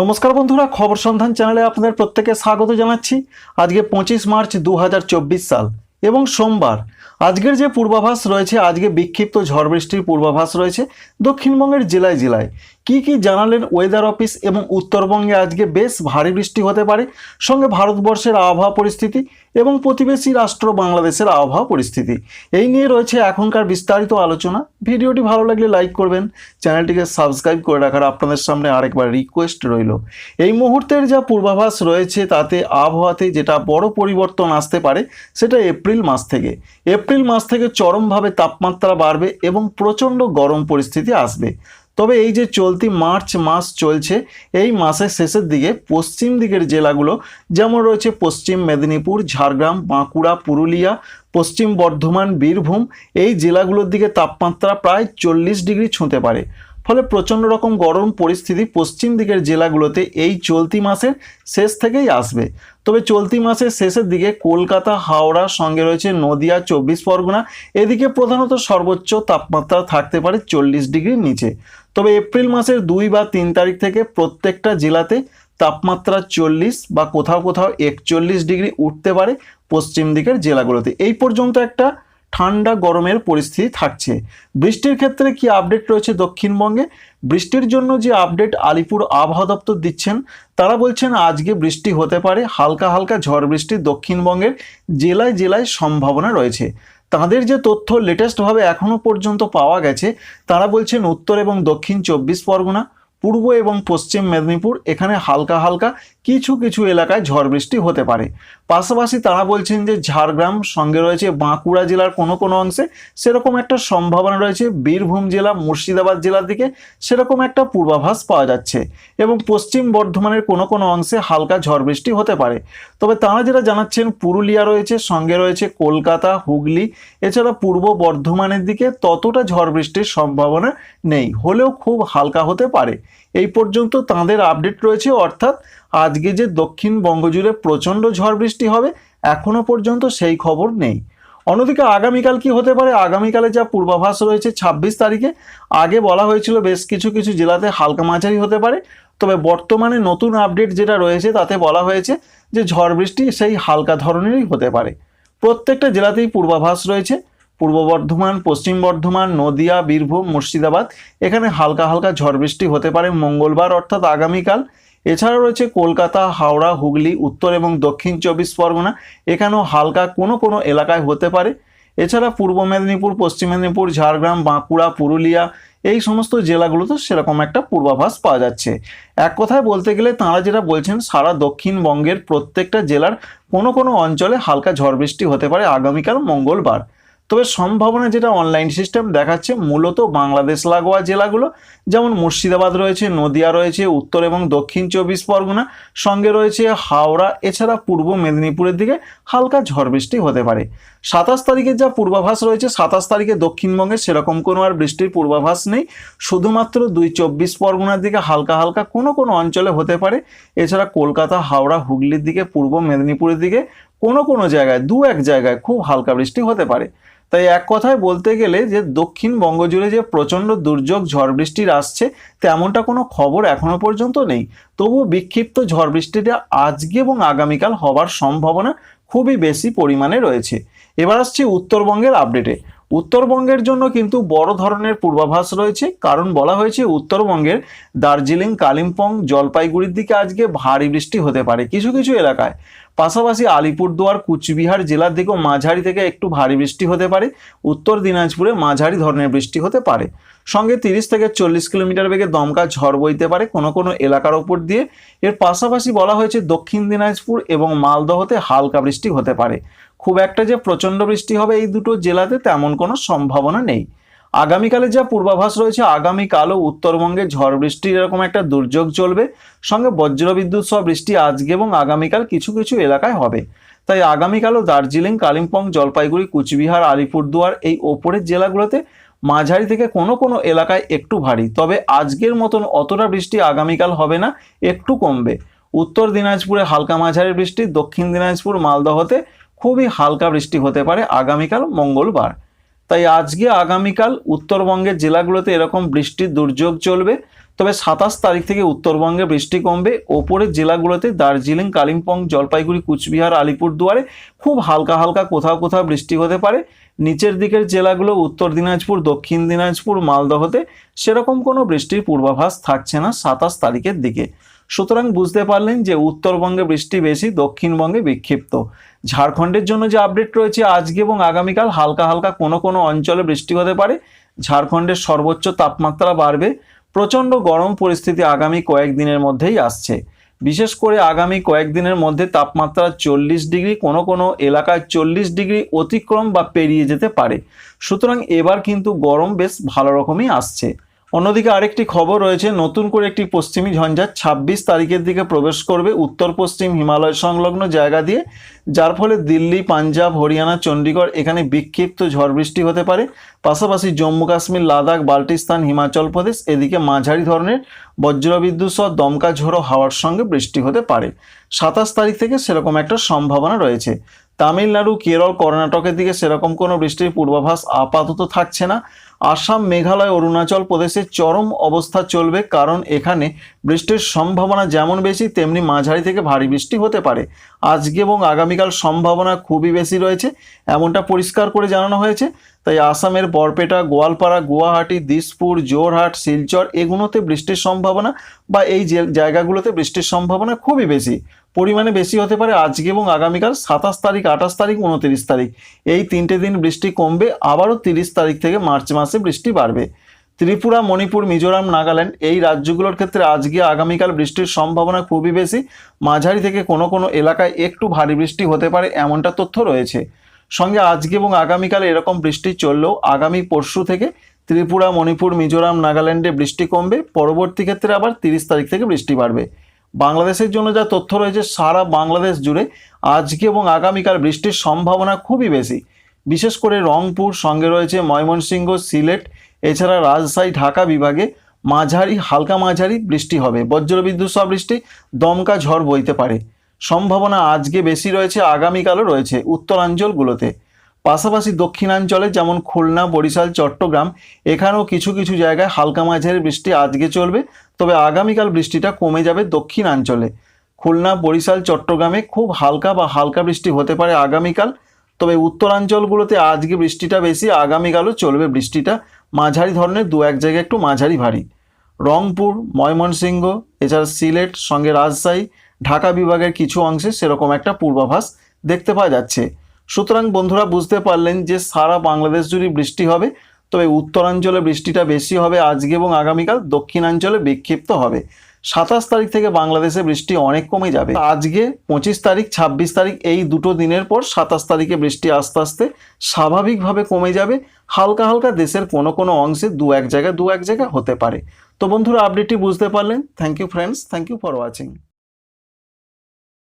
নমস্কার বন্ধুরা, খবর সন্ধান চ্যানেলে আপনাদের প্রত্যেকে স্বাগত জানাচ্ছি। আজকে পঁচিশ মার্চ দু হাজার চব্বিশ সাল এবং সোমবার। আজকের যে পূর্বাভাস রয়েছে, আজকে বিক্ষিপ্ত ঝড় বৃষ্টির পূর্বাভাস রয়েছে দক্ষিণবঙ্গের জেলায় জেলায়। কি কি জানালেন ওয়েদার অফিস এবং উত্তরবঙ্গে আজকে বেশ ভারী বৃষ্টি হতে পারে? সঙ্গে ভারতবর্ষের আবহাওয়া পরিস্থিতি এবং প্রতিবেশী রাষ্ট্র বাংলাদেশের আবহাওয়া পরিস্থিতি। এই নিয়ে রয়েছে এখনকার বিস্তারিত আলোচনা। ভিডিওটি ভালো লাগলে লাইক করবেন। চ্যানেলটিকে সাবস্ক্রাইব করে রাখার আপনাদের সামনে আরেকবার রিকোয়েস্ট রইল। এই মুহূর্তের যা পূর্বাভাস রয়েছে তাতে আবহাওয়াতে যেটা বড় পরিবর্তন আসতে পারে, সেটা এপ্রিল মাস থেকে। এপ্রিল মাস থেকে চরমভাবে তাপমাত্রা বাড়বে এবং প্রচণ্ড গরম পরিস্থিতি আসবে। তবে এই যে চলতি মার্চ মাস চলছে, এই মাসের শেষের দিকে পশ্চিম দিকের জেলাগুলো যেমন রয়েছে পশ্চিম মেদিনীপুর, ঝাড়গ্রাম, বাঁকুড়া, পুরুলিয়া, পশ্চিম বর্ধমান, বীরভূম, এই জেলাগুলোর দিকে তাপমাত্রা প্রায় চল্লিশ ডিগ্রি ছুঁতে পারে। ফলে প্রচণ্ড রকম গরম পরিস্থিতি পশ্চিম দিকের জেলাগুলোতে এই চলতি মাসের শেষ থেকেই আসবে। তবে চলতি মাসের শেষের দিকে কলকাতা, হাওড়া, সঙ্গে রয়েছে নদিয়া, চব্বিশ পরগনা, এদিকে প্রধানত সর্বোচ্চ তাপমাত্রা থাকতে পারে চল্লিশ ডিগ্রির নিচে। তবে এপ্রিল মাসের দুই বা তিন তারিখ থেকে প্রত্যেকটা জেলাতে তাপমাত্রা চল্লিশ বা কোথাও কোথাও একচল্লিশ ডিগ্রি উঠতে পারে পশ্চিম দিকের জেলাগুলোতে। এই পর্যন্ত একটা ঠান্ডা গরমের পরিস্থিতি থাকছে। বৃষ্টির ক্ষেত্রে কি আপডেট রয়েছে দক্ষিণবঙ্গে? বৃষ্টির জন্য যে আপডেট আলিপুর আবহাওয়া দপ্তর দিচ্ছেন, তারা বলছেন আজকে বৃষ্টি হতে পারে, হালকা হালকা ঝড় বৃষ্টি দক্ষিণবঙ্গের জেলায় জেলায় সম্ভাবনা রয়েছে। তাদের যে তথ্য লেটেস্টভাবে এখনও পর্যন্ত পাওয়া গেছে, তারা বলছেন উত্তর এবং দক্ষিণ চব্বিশ পরগনা, পূর্ব এবং পশ্চিম মেদিনীপুর, এখানে হালকা হালকা কিছু কিছু এলাকায় ঝড় বৃষ্টি হতে পারে। পাশাপাশি তারা বলছেন যে ঝাড়গ্রাম সঙ্গে রয়েছে বাঁকুড়া জেলার কোনো কোনো অংশে। সেরকম একটা সম্ভাবনা রয়েছে। বীরভূম জেলা, মুর্শিদাবাদ জেলার দিকে সেরকম একটা পূর্বাভাস পাওয়া যাচ্ছে এবং পশ্চিম বর্ধমানের কোনো কোনো অংশে হালকা ঝড় বৃষ্টি হতে পারে। তবে তারা যেটা জানাচ্ছেন, পুরুলিয়া রয়েছে, সঙ্গে রয়েছে কলকাতা, হুগলি। এছাড়া পূর্ব বর্ধমানের দিকে ততটা ঝড় বৃষ্টির সম্ভাবনা নেই। হলেও খুব হালকা হতে পারে। এই পর্যন্ত তাঁদের আপডেট রয়েছে, অর্থাৎ আজকে যে দক্ষিণবঙ্গ জুড়ে প্রচণ্ড ঝড় বৃষ্টি হবে, এখনও পর্যন্ত সেই খবর নেই। অন্যদিকে আগামীকাল কি হতে পারে? আগামীকালে যা পূর্বাভাস রয়েছে ছাব্বিশ তারিখে, আগে বলা হয়েছিল বেশ কিছু কিছু জেলাতে হালকা মাঝারি হতে পারে। তবে বর্তমানে নতুন আপডেট যেটা রয়েছে, তাতে বলা হয়েছে যে ঝড় বৃষ্টি সেই হালকা ধরনেরই হতে পারে। প্রত্যেকটা জেলাতেই পূর্বাভাস রয়েছে। পূর্ব বর্ধমান, পশ্চিম বর্ধমান, নদিয়া, বীরভূম, মুর্শিদাবাদ, এখানে হালকা হালকা ঝড় বৃষ্টি হতে পারে মঙ্গলবার, অর্থাৎ আগামীকাল। এছাড়া রয়েছে কলকাতা, হাওড়া, হুগলি, উত্তর এবং দক্ষিণ চব্বিশ পরগনা। এখানেও হালকা কোনো কোনো এলাকায় হতে পারে। এছাড়া পূর্ব মেদিনীপুর, পশ্চিম মেদিনীপুর, ঝাড়গ্রাম, বাঁকুড়া, পুরুলিয়া এই সমস্ত জেলাগুলোতে সেরকম একটা পূর্বাভাস পাওয়া যাচ্ছে। এক কথায় বলতে গেলে তাঁরা যেটা বলছেন, সারা দক্ষিণবঙ্গের প্রত্যেকটা জেলার কোনো কোনো অঞ্চলে হালকা ঝড় বৃষ্টি হতে পারে আগামীকাল মঙ্গলবার। তবে সম্ভাবনা যেটা অনলাইন সিস্টেম দেখাচ্ছে মূলত বাংলাদেশ লাগোয়া জেলাগুলো, যেমন মুর্শিদাবাদ রয়েছে, নদিয়া রয়েছে, উত্তর এবং দক্ষিণ চব্বিশ পরগনা, সঙ্গে রয়েছে হাওড়া, এছাড়া পূর্ব মেদিনীপুরের দিকে হালকা ঝড় বৃষ্টি হতে পারে। সাতাশ তারিখের যা পূর্বাভাস রয়েছে, সাতাশ তারিখে দক্ষিণবঙ্গে সেরকম কোনো আর বৃষ্টির পূর্বাভাস নেই। শুধুমাত্র দুই চব্বিশ পরগনার দিকে হালকা হালকা কোনো কোনো অঞ্চলে হতে পারে। এছাড়া কলকাতা, হাওড়া, হুগলির দিকে, পূর্ব মেদিনীপুরের দিকে কোনো কোনো জায়গায়, দু এক জায়গায় খুব হালকা বৃষ্টি হতে পারে। তাই এক কথায় বলতে গেলে যে দক্ষিণবঙ্গ জুড়ে যে প্রচণ্ড দুর্যোগ, ঝড় বৃষ্টির আসছে, তেমনটা কোনো খবর এখনও পর্যন্ত নেই। তবু বিক্ষিপ্ত ঝড় বৃষ্টিটা আজকে এবং আগামীকাল হবার সম্ভাবনা খুবই বেশি পরিমাণে রয়েছে। এবার আসছি উত্তরবঙ্গের আপডেটে উত্তরবঙ্গের জন্য কিন্তু বড় ধরনের পূর্বাভাস রয়েছে। কারণ বলা হয়েছে, উত্তরবঙ্গের দার্জিলিং, কালিম্পং, জলপাইগুড়ির দিকে আজকে ভারী বৃষ্টি হতে পারে কিছু কিছু এলাকায়। পাশাপাশি আলিপুরদুয়ার, কুচবিহার জেলার দিকেও মাঝারি থেকে একটু ভারী বৃষ্টি হতে পারে। উত্তর দিনাজপুরে মাঝারি ধরনের বৃষ্টি হতে পারে। সঙ্গে তিরিশ থেকে চল্লিশ কিলোমিটার বেগে দমকা ঝড় বইতে পারে কোনো কোনো এলাকার ওপর দিয়ে। এর পাশাপাশি বলা হয়েছে, দক্ষিণ দিনাজপুর এবং মালদহতে হালকা বৃষ্টি হতে পারে। খুব একটা যে প্রচণ্ড বৃষ্টি হবে এই দুটো জেলাতে তেমন কোনো সম্ভাবনা নেই। আগামীকালে যা পূর্বাভাস রয়েছে আগামীকালও উত্তরবঙ্গে ঝড় বৃষ্টির এরকম একটা দুর্যোগ চলবে। সঙ্গে বজ্রবিদ্যুৎ সহ বৃষ্টি আজকে এবং আগামীকাল কিছু কিছু এলাকায় হবে। তাই আগামীকালও দার্জিলিং, কালিম্পং, জলপাইগুড়ি, কুচবিহার, আলিপুরদুয়ার এই ওপরের জেলাগুলোতে মাঝারি থেকে কোনো কোনো এলাকায় একটু ভারী। তবে আজকের মতন অতটা বৃষ্টি আগামীকাল হবে না, একটু কমবে। উত্তর দিনাজপুরে হালকা মাঝারি বৃষ্টি, দক্ষিণ দিনাজপুর মালদহতে খুবই হালকা বৃষ্টি হতে পারে আগামীকাল মঙ্গলবার। তাই আজকে আগামীকাল উত্তরবঙ্গের জেলাগুলোতে এরকম বৃষ্টির দুর্যোগ চলবে। তবে সাতাশ তারিখ থেকে উত্তরবঙ্গে বৃষ্টি কমবে। ওপরের জেলাগুলোতে দার্জিলিং, কালিম্পং, জলপাইগুড়ি, কুচবিহার, আলিপুরদুয়ারে খুব হালকা হালকা কোথাও কোথাও বৃষ্টি হতে পারে। নিচের দিকের জেলাগুলো উত্তর দিনাজপুর, দক্ষিণ দিনাজপুর, মালদহতে সেরকম কোনো বৃষ্টির পূর্বাভাস থাকছে না সাতাশ তারিখের দিকে। সুতরাং বুঝতে পারলেন যে উত্তরবঙ্গে বৃষ্টি বেশি, দক্ষিণবঙ্গে বিক্ষিপ্ত। ঝাড়খণ্ডের জন্য যে আপডেট রয়েছে আজকে এবং আগামীকাল, হালকা হালকা কোনো কোনো অঞ্চলে বৃষ্টি হতে পারে। ঝাড়খণ্ডের সর্বোচ্চ তাপমাত্রা বাড়বে। প্রচণ্ড গরম পরিস্থিতি আগামী কয়েকদিনের মধ্যেই আসছে। বিশেষ করে আগামী কয়েকদিনের মধ্যে তাপমাত্রা চল্লিশ ডিগ্রি, কোনো কোনো এলাকায় চল্লিশ ডিগ্রি অতিক্রম বা পেরিয়ে যেতে পারে। সুতরাং এবার কিন্তু গরম বেশ ভালো রকমই আসছে। অন্যদিকে আরেকটি খবর রয়েছে, নতুন করে একটি পশ্চিমী ঝঞ্ঝা ছাব্বিশ তারিখের দিকে প্রবেশ করবে উত্তর পশ্চিম হিমালয় সংলগ্ন জায়গা দিয়ে, যার ফলে দিল্লি, পাঞ্জাব, হরিয়ানা চণ্ডীগড় এখানে বিক্ষিপ্ত ঝড় বৃষ্টি হতে পারে। পাশাপাশি জম্মু কাশ্মীর, লাদাখ, বাল্টিস্তান, হিমাচল প্রদেশ এদিকে মাঝারি ধরনের বজ্রবিদ্যুৎ সহ দমকা ঝোড়ো হাওয়ার সঙ্গে বৃষ্টি হতে পারে। সাতাশ তারিখ থেকে সেরকম একটা সম্ভাবনা রয়েছে। তামিলনাড়ু, কেরল, কর্ণাটকের দিকে সেরকম কোনো বৃষ্টির পূর্বাভাস আপাতত থাকছে না। আসাম, মেঘালয়, অরুণাচল প্রদেশে চরম অবস্থা চলবে কারণ এখানে বৃষ্টির সম্ভাবনা যেমন বেশি, তেমনি মাঝারি থেকে ভারী বৃষ্টি হতে পারে। আজকে এবং আগামীকাল সম্ভাবনা খুবই বেশি রয়েছে, এমনটা পরিষ্কার করে জানানো হয়েছে। তাই আসামের বরপেটা, গোয়ালপাড়া, গুয়াহাটি, দিসপুর জোরহাট শিলচর এগুলোতে বৃষ্টির সম্ভাবনা বা এই জায়গাগুলোতে বৃষ্টির সম্ভাবনা খুবই বেশি। পরিমাণে বেশি হতে পারে আজকে এবং আগামীকাল সাতাশ তারিখ, আঠাশ তারিখ, উনতিরিশ তারিখ। এই তিনটে দিন বৃষ্টি কমবে, আবারও তিরিশ তারিখ থেকে মার্চ মাসে বৃষ্টি বাড়বে। ত্রিপুরা, মণিপুর, মিজোরাম, নাগাল্যান্ড এই রাজ্যগুলোর ক্ষেত্রে আজকে আগামীকাল বৃষ্টির সম্ভাবনা খুবই বেশি। মাঝারি থেকে কোনো কোনো এলাকায় একটু ভারী বৃষ্টি হতে পারে এমনটা তথ্য রয়েছে। সঙ্গে আজকে এবং আগামীকাল এরকম বৃষ্টি চললেও আগামী পরশু থেকে ত্রিপুরা, মণিপুর, মিজোরাম, নাগাল্যান্ডে বৃষ্টি কমবে। পরবর্তী ক্ষেত্রে আবার তিরিশ তারিখ থেকে বৃষ্টি বাড়বে। বাংলাদেশের জন্য যা তথ্য রয়েছে, সারা বাংলাদেশ জুড়ে আজকে এবং আগামীকাল বৃষ্টির সম্ভাবনা খুবই বেশি। বিশেষ করে রংপুর, সঙ্গে রয়েছে ময়মনসিংহ, সিলেট, এছাড়া রাজশাহী, ঢাকা বিভাগে মাঝারি, হালকা মাঝারি বৃষ্টি হবে। বজ্রবিদ্যুৎ সহ বৃষ্টি, দমকা ঝড় বইতে পারে। সম্ভাবনা আজকে বেশি রয়েছে, আগামীকালও রয়েছে উত্তরাঞ্চলগুলোতে। পাশাপাশি দক্ষিণাঞ্চলে যেমন খুলনা, বরিশাল, চট্টগ্রাম, এখানেও কিছু কিছু জায়গায় হালকা মাঝারি বৃষ্টি আজকে চলবে, তবে আগামীকাল বৃষ্টিটা কমে যাবে দক্ষিণাঞ্চলে। খুলনা, বরিশাল, চট্টগ্রামে খুব হালকা বা হালকা বৃষ্টি হতে পারে আগামীকাল, তবে উত্তরাঞ্চলগুলোতে আজকে বৃষ্টিটা বেশি, আগামীকালও চলবে বৃষ্টিটা। মাঝারি ধরনের দু এক জায়গায় একটু মাঝারি ভারী। রংপুর, ময়মনসিংহ, এছাড়া সিলেট, সঙ্গে রাজশাহী ঢাকা বিভাগের কিছু অংশে সেরকম একটা পূর্বাভাস দেখতে পাওয়া যাচ্ছে। সুতরাং বন্ধুরা বুঝতে পারলেন যে সারা বাংলাদেশ জুড়ে বৃষ্টি হবে, তবে উত্তরাঞ্চলে বৃষ্টিটা বেশি হবে আজকে এবং আগামীকাল দক্ষিণাঞ্চলে বিক্ষিপ্ত হবে। সাতাশ তারিখ থেকে বাংলাদেশে বৃষ্টি অনেক কমে যাবে। আজকে পঁচিশ তারিখ, ছাব্বিশ তারিখ এই দুটো দিনের পর সাতাশ তারিখে বৃষ্টি আস্তে আস্তে স্বাভাবিকভাবে কমে যাবে। হালকা হালকা দেশের কোনো কোনো অংশে দু এক জায়গায় দু এক জায়গায় হতে পারে। তো বন্ধুরা আপডেটটি বুঝতে পারলেন। Thank you friends thank you for watching